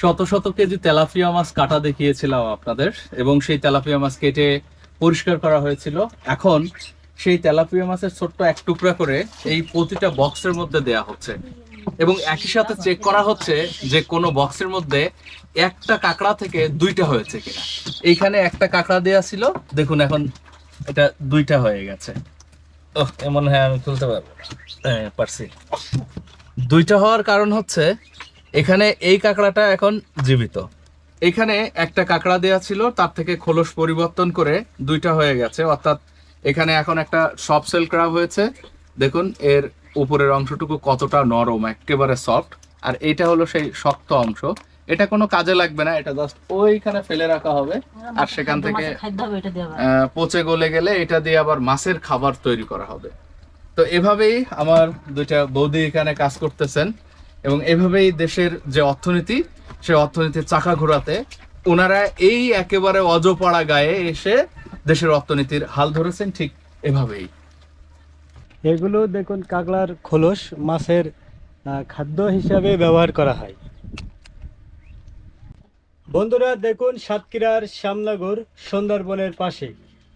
শত শত KG tilapia মাছ কাটা দেখিয়েছিলাম আপনাদের, এবং সেই তেলাপিয়া মাছ কেটে পরিষ্কার করা হয়েছিল। এখন সেই তেলাপিয়া মাছের ছোট্ট এক টুকরা করে এই প্রতিটা বক্সের মধ্যে দেয়া হচ্ছে। এবং একই সাথে চেক করা হচ্ছে যে কোনো বক্সের মধ্যে একটা কাঁকড়া থেকে দুইটা হয়েছে কিনা। এইখানে একটা কাঁকড়া দেয়া ছিল, দেখুন এখন এটা দুইটা হয়ে গেছে। ওহ এমন হ্যাঁ আমি তুলতে পারব হ্যাঁ পারছি। দুইটা হওয়ার কারণ হচ্ছে এখানে এই কাঁকড়াটা এখন জীবিত। এখানে একটা কাঁকড়া দেয়া ছিল তার থেকে খোলস পরিবর্তন করে দুইটা হয়ে গেছে। অর্থাৎ এখানে এখন একটা সফট সেল করা হয়েছে। দেখুন এর উপরের অংশটুকু কতটা নরম একেবারে সফট। আর এটা হলো সেই শক্ত অংশ। এটা কোনো কাজে লাগবে না এটা জাস্ট ওইখানে ফেলে রাখা হবে। আর সেখান থেকে দেওয়া পচে গলে গেলে এটা দিয়ে আবার মাছের খাবার তৈরি করা হবে। তো এভাবেই আমার দুইটা বৌদি এখানে কাজ করতেছেন। এবং এভাবেই দেশের যে অর্থনীতি সে অর্থনীতির চাকা ঘোরাতে ওনারা এই একেবারে অজপাড়া গায়ে এসে দেশের অর্থনীতির হাল ধরেছেন ঠিক এভাবেই। এগুলো দেখুন, কাঁকড়ার খোলস মাছের খাদ্য হিসাবে ব্যবহার করা হয়। বন্ধুরা, দেখুন সাতক্ষীরার শ্যামনগর সুন্দরবনের পাশে।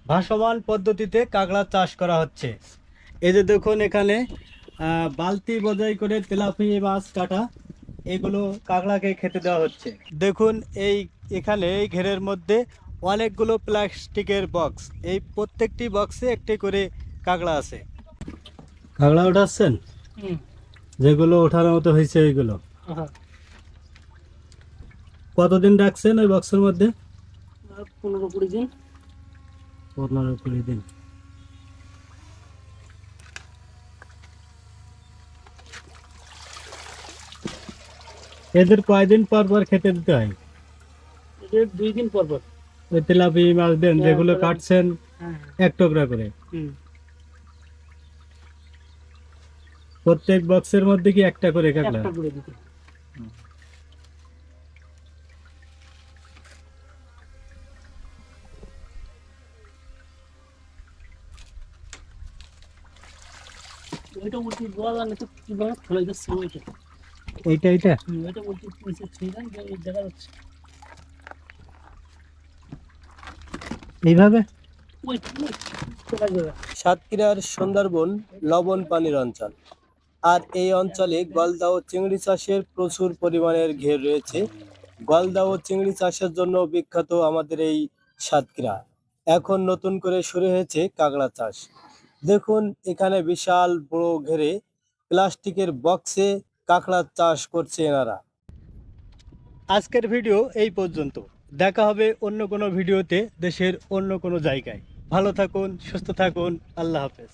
ভাসমান পদ্ধতিতে কাঁকড়া চাষ করা হচ্ছে। এই যে দেখুন এখানে বালতি বজাই করে তেলাপি মাছ কাটা এগুলো কাঁকড়াকে খেতে দেওয়া হচ্ছে। দেখুন এই এখানে এই ঘেরের মধ্যে অনেকগুলো প্লাস্টিকের বক্স। এই প্রত্যেকটি বক্সে একটি করে কাঁকড়া আছে। কাঁকড়া উঠাচ্ছেন যেগুলো ওঠার মতো হয়েছে এইগুলো কতদিন রাখছেন ওই বক্সের মধ্যে? পনেরো কুড়ি দিন। পনেরো কুড়ি দিন। এদের কয়দিন পর পর খেতে দিতে হয়? এদের দুই দিন পর পর। ওই তেলাপি মাছ দেন যেগুলো কাটছেন হ্যাঁ। এক টুকরা করে। প্রত্যেক বক্সের মধ্যে কি একটা করে কাঁকড়া একটা করে দিতে। ওইটা উল্টি বল আর তো কীভাবে ফেলে যাচ্ছে ওইটা এইটা এইটা? হুম, ওইটা উল্টি নিচে ছুঁয়ে দেন যে দেখা যাচ্ছে। এইভাবে? সাতক্ষীরার সুন্দরবন লবণ পানির অঞ্চল। আর এই অঞ্চলে গলদা ও চিংড়ি চাষের প্রচুর পরিমাণের ঘের রয়েছে। গলদা ও চিংড়ি চাষের জন্য বিখ্যাত আমাদের এই সাতক্ষীরা। এখন নতুন করে শুরু হয়েছে কাঁকড়া চাষ। দেখুন এখানে বিশাল বড় ঘেরে প্লাস্টিকের বক্সে কাঁকড়া চাষ করছে এনারা। আজকের ভিডিও এই পর্যন্ত। দেখা হবে অন্য কোনো ভিডিওতে দেশের অন্য কোনো জায়গায়। ভালো থাকুন, সুস্থ থাকুন, আল্লাহ হাফেজ।